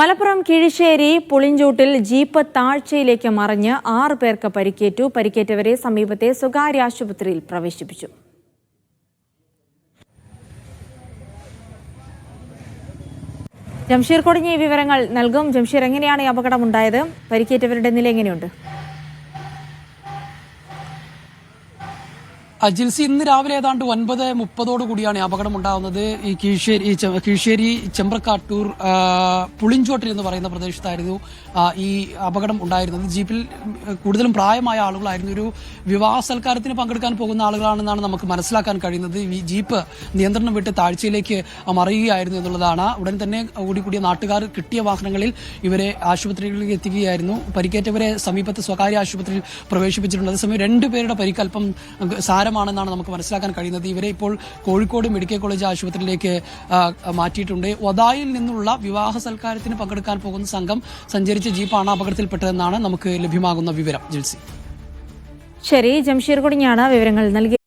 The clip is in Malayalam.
മലപ്പുറം കിഴിശ്ശേരി പുളിഞ്ചൂട്ടിൽ ജീപ്പ് താഴ്ചയിലേക്ക് മറിഞ്ഞ് ആറ് പേർക്ക് പരിക്കേറ്റു. പരിക്കേറ്റവരെ സമീപത്തെ സ്വകാര്യ ആശുപത്രിയിൽ പ്രവേശിപ്പിച്ചു. ജംഷീർ കൊടിഞ്ഞി വിവരങ്ങൾ നൽകും. ജംഷീർ എങ്ങനെയാണ് ഈ അപകടമുണ്ടായത് പരിക്കേറ്റവരുടെ നില എങ്ങനെയുണ്ട്? ജിൽസി ഇന്ന് രാവിലെ ഏതാണ്ട് ഒൻപത് മുപ്പതോടു കൂടിയാണ് ഈ അപകടം ഉണ്ടാകുന്നത് ഈ കീഴ്ശ്ശേരി കീഴ്ശ്ശേരി ചെമ്പ്രക്കാട്ടൂർ പുളിഞ്ചോട്ടിൽ എന്ന് പറയുന്ന പ്രദേശത്തായിരുന്നു ഈ അപകടം ഉണ്ടായിരുന്നത്. ജീപ്പിൽ കൂടുതലും പ്രായമായ ആളുകളായിരുന്നു. ഒരു വിവാഹ സൽക്കാരത്തിന് പങ്കെടുക്കാൻ പോകുന്ന ആളുകളാണെന്നാണ് നമുക്ക് മനസ്സിലാക്കാൻ കഴിയുന്നത്. ഈ ജീപ്പ് നിയന്ത്രണം വിട്ട് താഴ്ചയിലേക്ക് മറിയുകയായിരുന്നു എന്നുള്ളതാണ്. ഉടൻ തന്നെ ഓടിക്കൂടിയ നാട്ടുകാർ കിട്ടിയ വാഹനങ്ങളിൽ ഇവരെ ആശുപത്രികളിലേക്ക് എത്തിക്കുകയായിരുന്നു. പരിക്കേറ്റവരെ സമീപത്തെ സ്വകാര്യ ആശുപത്രിയിൽ പ്രവേശിപ്പിച്ചിട്ടുണ്ട്. അതേസമയം രണ്ടുപേരുടെ പരിക്കൽപ്പം അല്പം സാരമാണെന്നാണ് നമുക്ക് മനസ്സിലാക്കാൻ കഴിയുന്നത്. ഇവരെ ഇപ്പോൾ കോഴിക്കോട് മെഡിക്കൽ കോളേജ് ആശുപത്രിയിലേക്ക് മാറ്റിയിട്ടുണ്ട്. ഒതായിൽ നിന്നുള്ള വിവാഹ സൽക്കാരത്തിന് പങ്കെടുക്കാൻ പോകുന്ന സംഘം സഞ്ചരിച്ച ജീപ്പാണ് അപകടത്തിൽപ്പെട്ടതെന്നാണ് നമുക്ക് ലഭ്യമാകുന്ന വിവരം. ജിൽസി. ശരി ജംഷീർ കുടിഞ്ഞാണ് വിവരങ്ങൾ നൽകി